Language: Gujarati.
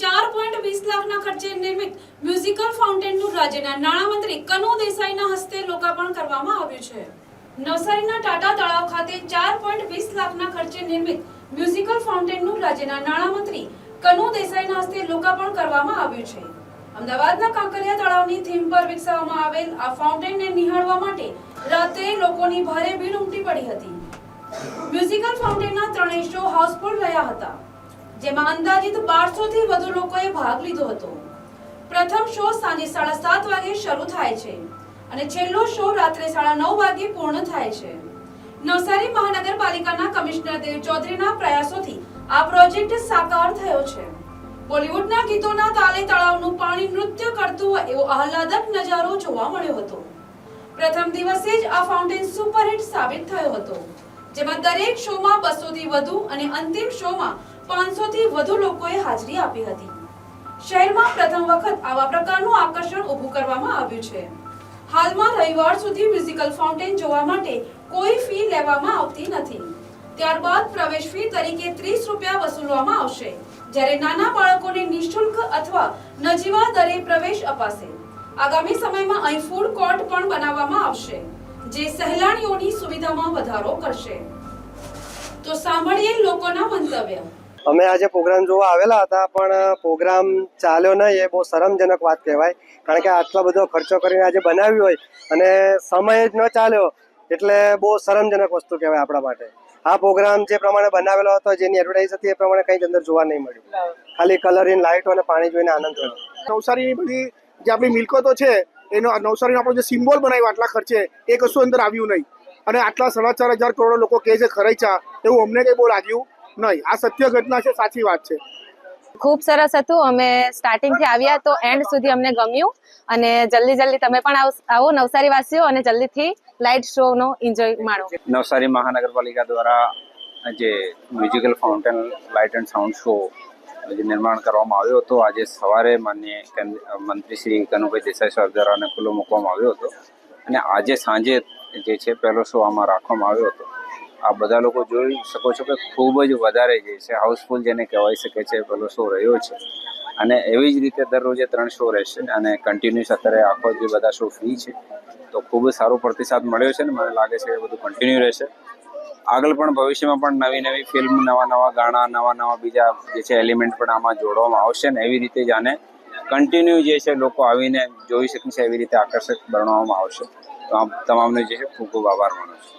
ચાર પોઈન્ટ વીસ લાખના ખર્ચે નિર્મિત મ્યુઝિકલ ફાઉન્ટેનનું રાજ્યના નાણામંત્રી કનુ દેસાઈના હસ્તે લોકાર્પણ કરવામાં આવ્યું છે. નવસારીના ટાટા તળાવ ખાતે ચાર પોઈન્ટ વીસ લાખના ખર્ચે નિર્મિત મ્યુઝિકલ ફાઉન્ટેનનું રાજ્યના નાણામંત્રી કનુ દેસાઈના હસ્તે લોકાર્પણ કરવામાં આવ્યું છે. અમદાવાદના કાંકરિયા તળાવની થીમ પર વિકસાવવામાં આવેલ આ ફાઉન્ટેનને નિહાળવા માટે રાત્રે લોકોની ભારે ભીડ ઉમટી પડી હતી. મ્યુઝિકલ ફાઉન્ટેનના ત્રણેય શો હાઉસફુલ રહ્યા હતા. જેમાં અંદાજિત બારસો થી વધુ લોકોએ ભાગ લીધો હતો. પ્રથમ શો સાંજે સાડા સાત વાગે શરૂ થાય છે અને છેલ્લો શો રાત્રે સાડા નવ વાગે પૂર્ણ થાય છે. નવસારી મહાનગરપાલિકાના કમિશનર દેવ ચૌધરીના પ્રયાસોથી આ પ્રોજેક્ટ સાકાર થયો છે. બોલિવૂડના ગીતોના તાલે તળાવનું પાણી નૃત્ય કરતું હોય એવો આહલાદક નજારો જોવા મળ્યો હતો. પ્રથમ દિવસે જ આ ફાઉન્ટેન સુપરહિટ સાબિત થયો હતો, જેમાં દરેક શોમાં બસોથી વધુ અને અંતિમ શોમાં પાંચસો થી વધુ લોકોએ હાજરી આપી હતી. શહેરમાં પ્રથમ વખત આવા પ્રકારનું આકર્ષણ ઊભું કરવામાં આવ્યું છે. હાલમાં રવિવાર સુધી મ્યુઝિકલ ફાઉન્ટેન જોવા માટે કોઈ ફી લેવામાં આવતી નથી. ત્યારબાદ પ્રવેશ ફી તરીકે ત્રીસ રૂપિયા વસૂલવામાં આવશે, જ્યારે નાના બાળકોને નિઃશુલ્ક અથવા નજીવા દરે પ્રવેશ અપાશે. આગામી સમયમાં અહીં ફૂડ કોર્ટ પણ બનાવવામાં આવશે, જે સહેલાણીઓની સુવિધામાં વધારો કરશે. તો સાંભળીએ લોકોના મંતવ્ય. અમે આજે પ્રોગ્રામ જોવા આવેલા હતા, પણ પ્રોગ્રામ ચાલ્યો નહીં, એ બહુ શરમજનક વાત કહેવાય. કારણ કે આટલો બધો ખર્ચો કરીને આજે બનાવ્યું હોય અને સમય જ ન ચાલ્યો, એટલે બહુ શરમજનક વસ્તુ કહેવાય આપણા માટે. આ પ્રોગ્રામ જે પ્રમાણે બનાવેલો હતો, જેની એડવર્ટાઇઝ હતી, એ પ્રમાણે કંઈ જ અંદર જોવા નહીં મળ્યું. ખાલી કલરિંગ લાઇટો અને પાણી જોઈને આનંદ થયો. નવસારીની બધી જે આપણી મિલકતો છે, એનો નવસારીનો આપણો જે સિમ્બોલ બનાવ્યો, આટલા ખર્ચે, એ કશું અંદર આવ્યું નહીં. અને આટલા સાડા ચાર હજાર કરોડ લોકો કહે છે ખરેચા એવું અમને કંઈ બહુ લાગ્યું. નહીં આ સત્ય ઘટના છે સાચી વાત છે. ખૂબ સરસ હતું. અમે સ્ટાર્ટિંગથી આવ્યા તો એન્ડ સુધી અમને ગમ્યું. અને જલ્દી જલ્દી તમે પણ આવ- આવો નવસારી વાસીઓ અને જલ્દીથી લાઇટ શો નો એન્જોય માણો. નવસારી મહાનગરપાલિકા દ્વારા જે musical fountain light and sound show જે નિર્માણ કરવામાં આવ્યો હતો આજે સવારે માન્ય મંત્રી શ્રી કનુભાઈ દેસાઈ સાહેબ દ્વારા ખુલ્લો મૂકવામાં આવ્યો હતો. અને આજે સાંજે જે છે પહેલો શો આમાં રાખવામાં આવ્યો હતો. આ બધા લોકો જોઈ શકો છો કે ખૂબ જ વધારે જે છે હાઉસફુલ જેને કહેવાય શકે છે પેલો શો રહ્યો છે. અને એવી જ રીતે દરરોજે ત્રણ શો રહેશે અને કન્ટિન્યુઅસ અત્યારે આખો જે બધા શો ફ્રી છે, તો ખૂબ જ સારો પ્રતિસાદ મળ્યો છે ને મને લાગે છે કે બધું કન્ટિન્યુ રહેશે. આગળ પણ ભવિષ્યમાં પણ નવી નવી ફિલ્મ નવા નવા ગાણા, નવા નવા બીજા જે છે એલિમેન્ટ પણ આમાં જોડવામાં આવશે ને એવી રીતે જ આને કન્ટિન્યુ જે છે લોકો આવીને જોઈ શકે છે, એવી રીતે આકર્ષક બનાવવામાં આવશે. તો આ તમામને જે છે ખૂબ ખૂબ આભાર માનું છું.